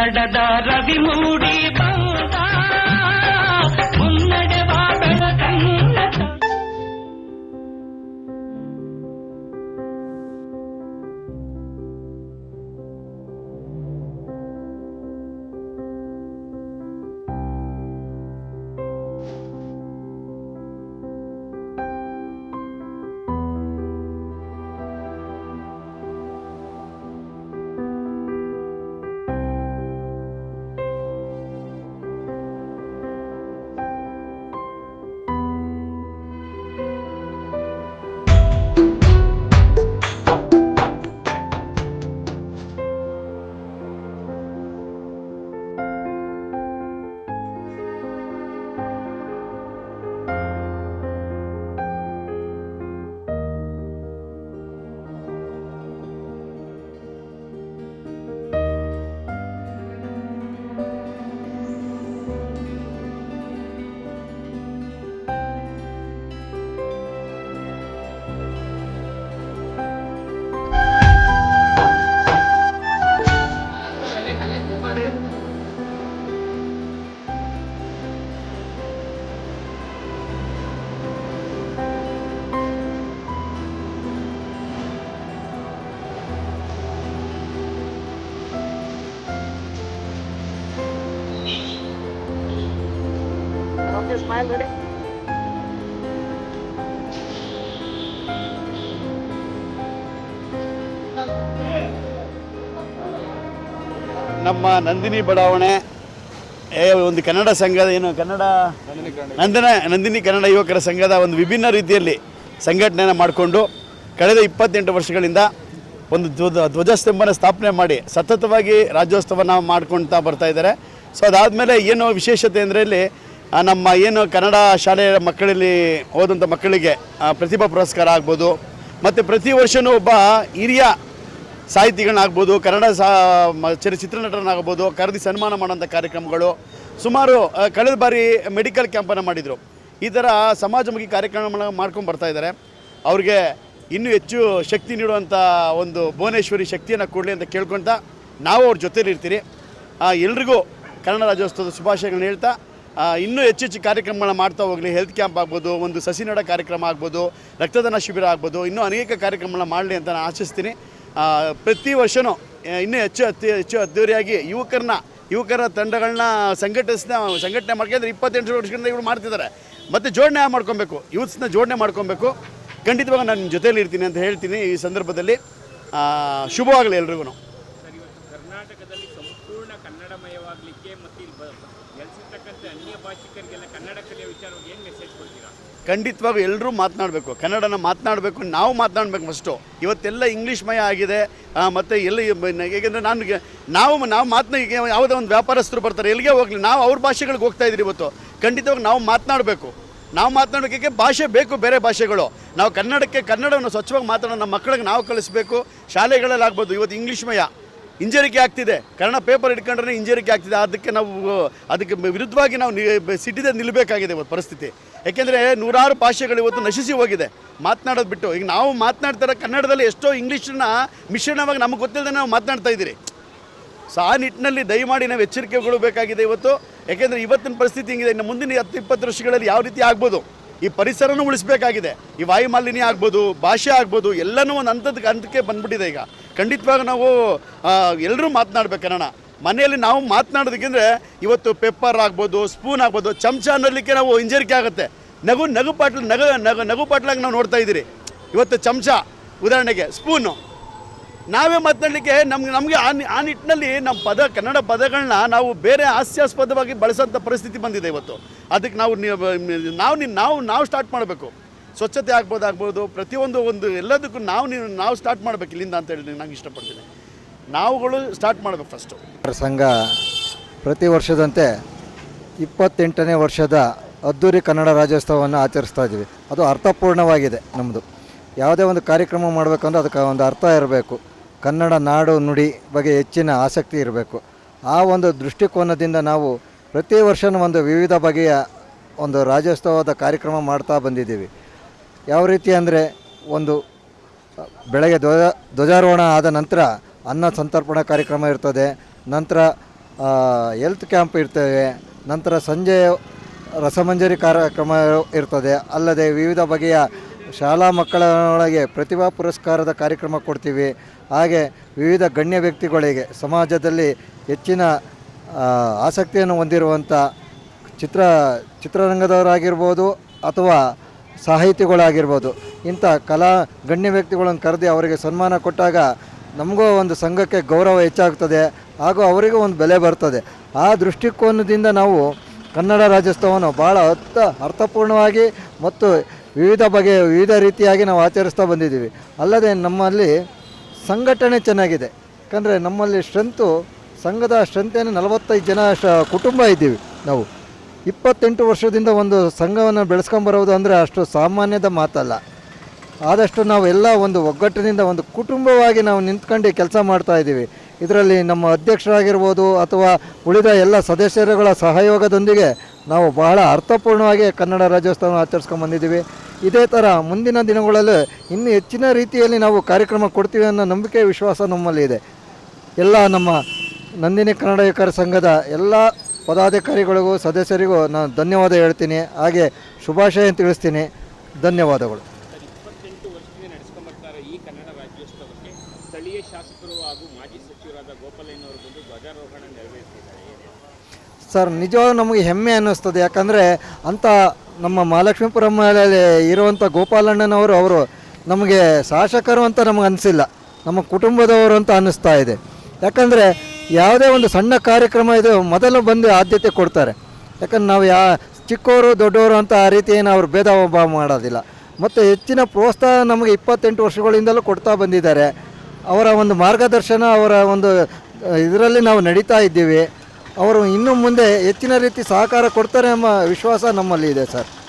நடதார ನಮ್ಮ ನಂದಿನಿ ಬಡಾವಣೆ. ಏ, ಒಂದು ಕನ್ನಡ ಸಂಘದ ಏನು, ಕನ್ನಡ ನಂದನ, ನಂದಿನಿ ಕನ್ನಡ ಯುವಕರ ಸಂಘದ ಒಂದು ವಿಭಿನ್ನ ರೀತಿಯಲ್ಲಿ ಸಂಘಟನೆಯನ್ನು ಮಾಡಿಕೊಂಡು ಕಳೆದ ಇಪ್ಪತ್ತೆಂಟು ವರ್ಷಗಳಿಂದ ಒಂದು ಧ್ವಜ, ಧ್ವಜಸ್ತಂಭನ ಸ್ಥಾಪನೆ ಮಾಡಿ ಸತತವಾಗಿ ರಾಜ್ಯೋತ್ಸವನ ಮಾಡ್ಕೊಳ್ತಾ ಬರ್ತಾ ಇದ್ದಾರೆ. ಸೊ ಅದಾದಮೇಲೆ ಏನು ವಿಶೇಷತೆ ಅಂದರೆ ಇಲ್ಲಿ ನಮ್ಮ ಏನು ಕನ್ನಡ ಶಾಲೆಯ ಮಕ್ಕಳಲ್ಲಿ ಹೋದಂಥ ಮಕ್ಕಳಿಗೆ ಪ್ರತಿಭಾ ಪುರಸ್ಕಾರ ಆಗ್ಬೋದು. ಮತ್ತು ಪ್ರತಿ ವರ್ಷವೂ ಒಬ್ಬ ಹಿರಿಯ ಸಾಹಿತಿಗಳನ್ನಾಗ್ಬೋದು ಕನ್ನಡ ಸಾ ಚಲ ಚಿತ್ರನಟರನ್ನಾಗ್ಬೋದು ಕರೆದಿ ಸನ್ಮಾನ ಮಾಡೋಂಥ ಕಾರ್ಯಕ್ರಮಗಳು ಸುಮಾರು ಕಳೆದ ಬಾರಿ ಮೆಡಿಕಲ್ ಕ್ಯಾಂಪನ್ನು ಮಾಡಿದರು. ಈ ಥರ ಸಮಾಜಮುಖಿ ಕಾರ್ಯಕ್ರಮಗಳನ್ನ ಮಾಡ್ಕೊಂಡು ಬರ್ತಾ ಇದ್ದಾರೆ. ಅವ್ರಿಗೆ ಇನ್ನೂ ಹೆಚ್ಚು ಶಕ್ತಿ ನೀಡುವಂಥ ಒಂದು ಭುವನೇಶ್ವರಿ ಶಕ್ತಿಯನ್ನು ಕೊಡಲಿ ಅಂತ ಕೇಳ್ಕೊತಾ ನಾವು ಅವ್ರ ಜೊತೇಲಿ ಇರ್ತೀರಿ ಆ, ಎಲ್ರಿಗೂ ಕನ್ನಡ ರಾಜ್ಯೋತ್ಸವದ ಶುಭಾಶಯಗಳನ್ನ ಹೇಳ್ತಾ ಇನ್ನೂ ಹೆಚ್ಚು ಹೆಚ್ಚು ಕಾರ್ಯಕ್ರಮಗಳನ್ನ ಮಾಡ್ತಾ ಹೋಗಲಿ. ಹೆಲ್ತ್ ಕ್ಯಾಂಪ್ ಆಗ್ಬೋದು, ಒಂದು ಸಸಿ ನಡ ಕಾರ್ಯಕ್ರಮ ಆಗ್ಬೋದು, ರಕ್ತದಾನ ಶಿಬಿರ ಆಗ್ಬೋದು, ಇನ್ನೂ ಅನೇಕ ಕಾರ್ಯಕ್ರಮಗಳನ್ನ ಮಾಡಲಿ ಅಂತ ನಾನು ಆಶಿಸ್ತೀನಿ. ಪ್ರತಿ ವರ್ಷವೂ ಇನ್ನೂ ಹೆಚ್ಚು ಅತಿ ಹೆಚ್ಚು ಅದ್ದೂರಿಯಾಗಿ ಯುವಕರನ್ನ, ಯುವಕರ ತಂಡಗಳನ್ನ ಸಂಘಟಿಸಿದ ಸಂಘಟನೆ ಮಾಡ್ಕೊಂಡ್ರೆ ಇಪ್ಪತ್ತೆಂಟು ವರ್ಷಗಳಿಂದ ಇವರು ಮಾಡ್ತಿದ್ದಾರೆ. ಮತ್ತು ಜೋಡಣೆ ಮಾಡ್ಕೊಬೇಕು, ಯೂತ್ಸ್ನ ಜೋಡಣೆ ಮಾಡ್ಕೊಬೇಕು. ಖಂಡಿತವಾಗ ನಾನು ಜೊತೆಯಲ್ಲಿ ಇರ್ತೀನಿ ಅಂತ ಹೇಳ್ತೀನಿ ಈ ಸಂದರ್ಭದಲ್ಲಿ. ಶುಭವಾಗಲಿ ಎಲ್ರಿಗೂ ಸರ್ ಇವತ್ತು ಕರ್ನಾಟಕದಲ್ಲಿ ಸಂಪೂರ್ಣ ಕನ್ನಡಮಯವಾಗಲಿಕ್ಕೆ ಮತ್ತು ಇಲ್ಲಿ ಬ- ನೆಲೆಸಿರ್ತಕ್ಕಂಥ ಕನ್ನಡ ಖಂಡಿತವಾಗೂ ಎಲ್ಲರೂ ಮಾತನಾಡಬೇಕು. ಕನ್ನಡನ ಮಾತನಾಡಬೇಕು, ನಾವು ಮಾತನಾಡಬೇಕು ಫಸ್ಟು ಇವತ್ತೆಲ್ಲ ಇಂಗ್ಲೀಷ್ ಮಯ ಆಗಿದೆ ಮತ್ತು ಎಲ್ಲಿ ಏಕೆಂದರೆ ನಾನು ನಾವು ನಾವು ಮಾತನ್ನ ಈಗ ಯಾವುದೋ ಒಂದು ವ್ಯಾಪಾರಸ್ಥರು ಬರ್ತಾರೆ, ಎಲ್ಲಿಗೆ ಹೋಗಲಿ, ನಾವು ಅವ್ರ ಭಾಷೆಗಳಿಗೆ ಹೋಗ್ತಾ ಇದ್ದೀರಿ ಇವತ್ತು. ಖಂಡಿತವಾಗಿ ನಾವು ಮಾತನಾಡಬೇಕು. ನಾವು ಮಾತನಾಡೋಕ್ಕೆ ಭಾಷೆ ಬೇಕು ಬೇರೆ ಭಾಷೆಗಳು. ನಾವು ಕನ್ನಡಕ್ಕೆ, ಕನ್ನಡವನ್ನು ಸ್ವಚ್ಛವಾಗಿ ಮಾತಾಡೋ ನಮ್ಮ ಮಕ್ಕಳಿಗೆ ನಾವು ಕಲಿಸ್ಬೇಕು, ಶಾಲೆಗಳಲ್ಲಾಗ್ಬೋದು, ಇವತ್ತು ಇಂಗ್ಲೀಷ್ ಮಯ ಇಂಜರಿಕೆ ಆಗ್ತಿದೆ. ಕನ್ನಡ ಪೇಪರ್ ಇಟ್ಕೊಂಡ್ರೆ ಇಂಜರಿಕೆ ಆಗ್ತಿದೆ. ಅದಕ್ಕೆ ನಾವು, ಅದಕ್ಕೆ ವಿರುದ್ಧವಾಗಿ ನಾವು ಸಿಟ್ಟಿದೆ ನಿಲ್ಲಬೇಕಾಗಿದೆ ಇವತ್ತು ಪರಿಸ್ಥಿತಿ. ಯಾಕೆಂದರೆ ನೂರಾರು ಭಾಷೆಗಳು ಇವತ್ತು ನಶಿಸಿ ಹೋಗಿದೆ. ಮಾತನಾಡೋದು ಬಿಟ್ಟು. ಈಗ ನಾವು ಮಾತನಾಡ್ತಾರೆ ಕನ್ನಡದಲ್ಲಿ ಎಷ್ಟೋ ಇಂಗ್ಲೀಷನ್ನ ಮಿಶ್ರಣವಾಗಿ ನಮಗೆ ಗೊತ್ತಿಲ್ಲದೆ ನಾವು ಮಾತನಾಡ್ತಾ ಇದ್ದೀರಿ. ಸೊ ಆ ನಿಟ್ಟಿನಲ್ಲಿ ದಯಮಾಡಿ ನಾವು ಎಚ್ಚರಿಕೆಗಳು ಬೇಕಾಗಿದೆ ಇವತ್ತು. ಯಾಕೆಂದರೆ ಇವತ್ತಿನ ಪರಿಸ್ಥಿತಿ ಹಿಂಗಿದೆ. ಇನ್ನು ಮುಂದಿನ ಹತ್ತು, ಇಪ್ಪತ್ತು ವರ್ಷಗಳಲ್ಲಿ ಯಾವ ರೀತಿ ಆಗ್ಬೋದು? ಈ ಪರಿಸರನೂ ಉಳಿಸಬೇಕಾಗಿದೆ. ಈ ವಾಯು ಮಾಲಿನ್ಯ ಆಗ್ಬೋದು, ಭಾಷೆ ಆಗ್ಬೋದು, ಎಲ್ಲನೂ ಒಂದು ಹಂತದ ಹಂತಕ್ಕೆ ಬಂದ್ಬಿಟ್ಟಿದೆ ಈಗ. ಖಂಡಿತವಾಗ ನಾವು ಎಲ್ಲರೂ ಮಾತನಾಡ್ಬೇಕು ಕನ್ನಡ ಮನೆಯಲ್ಲಿ ನಾವು ಮಾತನಾಡೋದಕ್ಕೆಂದರೆ ಇವತ್ತು ಪೆಪ್ಪರ್ ಆಗ್ಬೋದು, ಸ್ಪೂನ್ ಆಗ್ಬೋದು, ಚಮಚ ಅನ್ನೋದಕ್ಕೆ ನಾವು ಹಿಂಜರಿಕೆ ಆಗುತ್ತೆ. ನಗು ನಗು ಪಾಟ್ಲು, ನಗು ನಗು ನಗು ಪಾಟ್ಲಾಗಿ ನಾವು ನೋಡ್ತಾ ಇದ್ದೀರಿ. ಇವತ್ತು ಚಮಚ, ಉದಾಹರಣೆಗೆ ಸ್ಪೂನು. ನಾವೇ ಮಾತನಾಡಲಿಕ್ಕೆ ನಮ್ಗೆ, ನಮಗೆ ಆ ಆ ನಿಟ್ಟಿನಲ್ಲಿ ನಮ್ಮ ಪದ, ಕನ್ನಡ ಪದಗಳನ್ನ ನಾವು ಬೇರೆ ಹಾಸ್ಯಾಸ್ಪದವಾಗಿ ಬಳಸೋಂಥ ಪರಿಸ್ಥಿತಿ ಬಂದಿದೆ ಇವತ್ತು. ಅದಕ್ಕೆ ನಾವು ನೀವು- ನಾವು ನಾವು ಸ್ಟಾರ್ಟ್ ಮಾಡಬೇಕು. ಸ್ವಚ್ಛತೆ ಆಗ್ಬೋದು ಆಗ್ಬೋದು ಪ್ರತಿಯೊಂದು ಒಂದು ಎಲ್ಲದಕ್ಕೂ ನಾವು ನೀವು ನಾವು ಸ್ಟಾರ್ಟ್ ಮಾಡಬೇಕು ಇಲ್ಲಿಂದ ಅಂತ ಹೇಳಿ ನಂಗೆ ಇಷ್ಟಪಡ್ತೀನಿ. ನಾವುಗಳು ಸ್ಟಾರ್ಟ್ ಮಾಡಬೇಕು ಫಸ್ಟು ಸಂಘ ಪ್ರತಿ ವರ್ಷದಂತೆ ಇಪ್ಪತ್ತೆಂಟನೇ ವರ್ಷದ ಅದ್ದೂರಿ ಕನ್ನಡ ರಾಜ್ಯೋತ್ಸವವನ್ನು ಆಚರಿಸ್ತಾ ಇದ್ದೀವಿ. ಅದು ಅರ್ಥಪೂರ್ಣವಾಗಿದೆ ನಮ್ಮದು ಯಾವುದೇ ಒಂದು ಕಾರ್ಯಕ್ರಮ ಮಾಡಬೇಕಂದ್ರೆ ಅದಕ್ಕೆ ಒಂದು ಅರ್ಥ ಇರಬೇಕು. ಕನ್ನಡ ನಾಡು ನುಡಿ ಬಗ್ಗೆ ಹೆಚ್ಚಿನ ಆಸಕ್ತಿ ಇರಬೇಕು. ಆ ಒಂದು ದೃಷ್ಟಿಕೋನದಿಂದ ನಾವು ಪ್ರತಿ ವರ್ಷವೂ ಒಂದು ವಿವಿಧ ಬಗೆಯ ಒಂದು ರಾಜ್ಯೋತ್ಸವದ ಕಾರ್ಯಕ್ರಮ ಮಾಡ್ತಾ ಬಂದಿದ್ದೀವಿ. ಯಾವ ರೀತಿ ಅಂದರೆ ಒಂದು ಬೆಳಗ್ಗೆ ಧ್ವಜ ಧ್ವಜಾರೋಹಣ ಆದ ನಂತರ ಅನ್ನ ಸಂತರ್ಪಣಾ ಕಾರ್ಯಕ್ರಮ ಇರ್ತದೆ. ನಂತರ ಹೆಲ್ತ್ ಕ್ಯಾಂಪ್ ಇರ್ತವೆ ನಂತರ ಸಂಜೆ ರಸಮಂಜರಿ ಕಾರ್ಯಕ್ರಮ ಇರ್ತದೆ. ಅಲ್ಲದೆ ವಿವಿಧ ಬಗೆಯ ಶಾಲಾ ಮಕ್ಕಳೊಳಗೆ ಪ್ರತಿಭಾ ಪುರಸ್ಕಾರದ ಕಾರ್ಯಕ್ರಮ ಕೊಡ್ತೀವಿ. ಹಾಗೆ ವಿವಿಧ ಗಣ್ಯ ವ್ಯಕ್ತಿಗಳಿಗೆ ಸಮಾಜದಲ್ಲಿ ಹೆಚ್ಚಿನ ಆಸಕ್ತಿಯನ್ನು ಹೊಂದಿರುವಂಥ ಚಿತ್ರ, ಚಿತ್ರರಂಗದವರಾಗಿರ್ಬೋದು ಅಥವಾ ಸಾಹಿತಿಗಳಾಗಿರ್ಬೋದು. ಇಂಥ ಕಲಾ ಗಣ್ಯ ವ್ಯಕ್ತಿಗಳನ್ನು ಕರೆದು ಅವರಿಗೆ ಸನ್ಮಾನ ಕೊಟ್ಟಾಗ ನಮಗೂ ಒಂದು ಸಂಘಕ್ಕೆ ಗೌರವ ಹೆಚ್ಚಾಗ್ತದೆ. ಹಾಗೂ ಅವರಿಗೂ ಒಂದು ಬೆಲೆ ಬರ್ತದೆ. ಆ ದೃಷ್ಟಿಕೋನದಿಂದ ನಾವು ಕನ್ನಡ ರಾಜ್ಯೋತ್ಸವವನ್ನು ಭಾಳ ಅರ್ಥ, ಅರ್ಥಪೂರ್ಣವಾಗಿ ಮತ್ತು ವಿವಿಧ ಬಗೆಯ ವಿವಿಧ ರೀತಿಯಾಗಿ ನಾವು ಆಚರಿಸ್ತಾ ಬಂದಿದ್ದೀವಿ. ಅಲ್ಲದೆ ನಮ್ಮಲ್ಲಿ ಸಂಘಟನೆ ಚೆನ್ನಾಗಿದೆ. ಯಾಕಂದರೆ ನಮ್ಮಲ್ಲಿ ಸ್ಟ್ರೆಂತು, ಸಂಘದ ಸ್ಟ್ರೆಂತೇನು ನಲವತ್ತೈದು ಜನ ಕುಟುಂಬ ಇದ್ದೀವಿ ನಾವು. ಇಪ್ಪತ್ತೆಂಟು ವರ್ಷದಿಂದ ಒಂದು ಸಂಘವನ್ನು ಬೆಳೆಸ್ಕೊಂಬರೋದು ಅಂದರೆ ಅಷ್ಟು ಸಾಮಾನ್ಯದ ಮಾತಲ್ಲ. ಆದಷ್ಟು ನಾವು ಎಲ್ಲ ಒಂದು ಒಗ್ಗಟ್ಟಿನಿಂದ ಒಂದು ಕುಟುಂಬವಾಗಿ ನಾವು ನಿಂತ್ಕೊಂಡು ಕೆಲಸ ಮಾಡ್ತಾ ಇದ್ದೀವಿ. ಇದರಲ್ಲಿ ನಮ್ಮ ಅಧ್ಯಕ್ಷರಾಗಿರ್ಬೋದು ಅಥವಾ ಉಳಿದ ಎಲ್ಲ ಸದಸ್ಯರುಗಳ ಸಹಯೋಗದೊಂದಿಗೆ ನಾವು ಬಹಳ ಅರ್ಥಪೂರ್ಣವಾಗಿ ಕನ್ನಡ ರಾಜ್ಯೋತ್ಸವ ಆಚರಿಸ್ಕೊಂಡು ಬಂದಿದ್ದೀವಿ. ಇದೇ ಥರ ಮುಂದಿನ ದಿನಗಳಲ್ಲಿ ಇನ್ನೂ ಹೆಚ್ಚಿನ ರೀತಿಯಲ್ಲಿ ನಾವು ಕಾರ್ಯಕ್ರಮ ಕೊಡ್ತೀವಿ ಅನ್ನೋ ನಂಬಿಕೆ, ವಿಶ್ವಾಸ ನಮ್ಮಲ್ಲಿ ಇದೆ. ಎಲ್ಲ ನಮ್ಮ ನಂದಿನಿ ಕನ್ನಡಿಗರ ಸಂಘದ ಎಲ್ಲ ಪದಾಧಿಕಾರಿಗಳಿಗೂ, ಸದಸ್ಯರಿಗೂ ನಾನು ಧನ್ಯವಾದ ಹೇಳ್ತೀನಿ. ಹಾಗೆ ಶುಭಾಶಯ ತಿಳಿಸ್ತೀನಿ. ಧನ್ಯವಾದಗಳು ಸರ್ ಇಪ್ಪತ್ತೆಂಟು ವರ್ಷದಿಂದ ನಡೆಸ್ಕೊಂಬರ್ತಾರೆ ಈ ಕನ್ನಡ ರಾಜ್ಯೋತ್ಸವಕ್ಕೆ ಸ್ಥಳೀಯ ಶಾಸಕರು ಹಾಗೂ ಮಾಜಿ ಸಚಿವರಾದ ಗೋಪಾಲಯ್ಯನವರು ಬಂದು ಧ್ವಜಾರೋಹಣ ನೆರವೇರಿಸಿದ್ದಾರೆ ಏನೇನು ಸರ್, ನಿಜವಾಗ್ಲೂ ನಮಗೆ ಹೆಮ್ಮೆ ಅನ್ನಿಸ್ತದೆ. ಯಾಕಂದರೆ ಅಂಥ ನಮ್ಮ ಮಹಾಲಕ್ಷ್ಮೀಪುರಮಲ್ಲಿ ಇರುವಂಥ ಗೋಪಾಲಣ್ಣನವರು ಅವರು ನಮಗೆ ಶಾಸಕರು ಅಂತ ನಮಗೆ ಅನಿಸಿಲ್ಲ. ನಮ್ಮ ಕುಟುಂಬದವರು ಅಂತ ಅನ್ನಿಸ್ತಾ ಇದೆ. ಯಾಕಂದರೆ ಯಾವುದೇ ಒಂದು ಸಣ್ಣ ಕಾರ್ಯಕ್ರಮ ಇದು ಮೊದಲು ಬಂದು ಆದ್ಯತೆ ಕೊಡ್ತಾರೆ. ಯಾಕಂದ್ರೆ ನಾವು ಯಾ ಚಿಕ್ಕವರು ದೊಡ್ಡವರು ಅಂತ ಆ ರೀತಿ ಏನು ಅವರು ಭೇದ ಭಾವ ಮಾಡೋದಿಲ್ಲ. ಮತ್ತು ಹೆಚ್ಚಿನ ಪ್ರೋತ್ಸಾಹ ನಮಗೆ ಇಪ್ಪತ್ತೆಂಟು ವರ್ಷಗಳಿಂದಲೂ ಕೊಡ್ತಾ ಬಂದಿದ್ದಾರೆ. ಅವರ ಒಂದು ಮಾರ್ಗದರ್ಶನ, ಅವರ ಒಂದು, ಇದರಲ್ಲಿ ನಾವು ನಡೀತಾ ಇದ್ದೀವಿ. ಅವರು ಇನ್ನು ಮುಂದೆ ಹೆಚ್ಚಿನ ರೀತಿ ಸಹಕಾರ ಕೊಡ್ತಾರೆ ಎಂಬ ವಿಶ್ವಾಸ ನಮ್ಮಲ್ಲಿ ಇದೆ ಸರ್.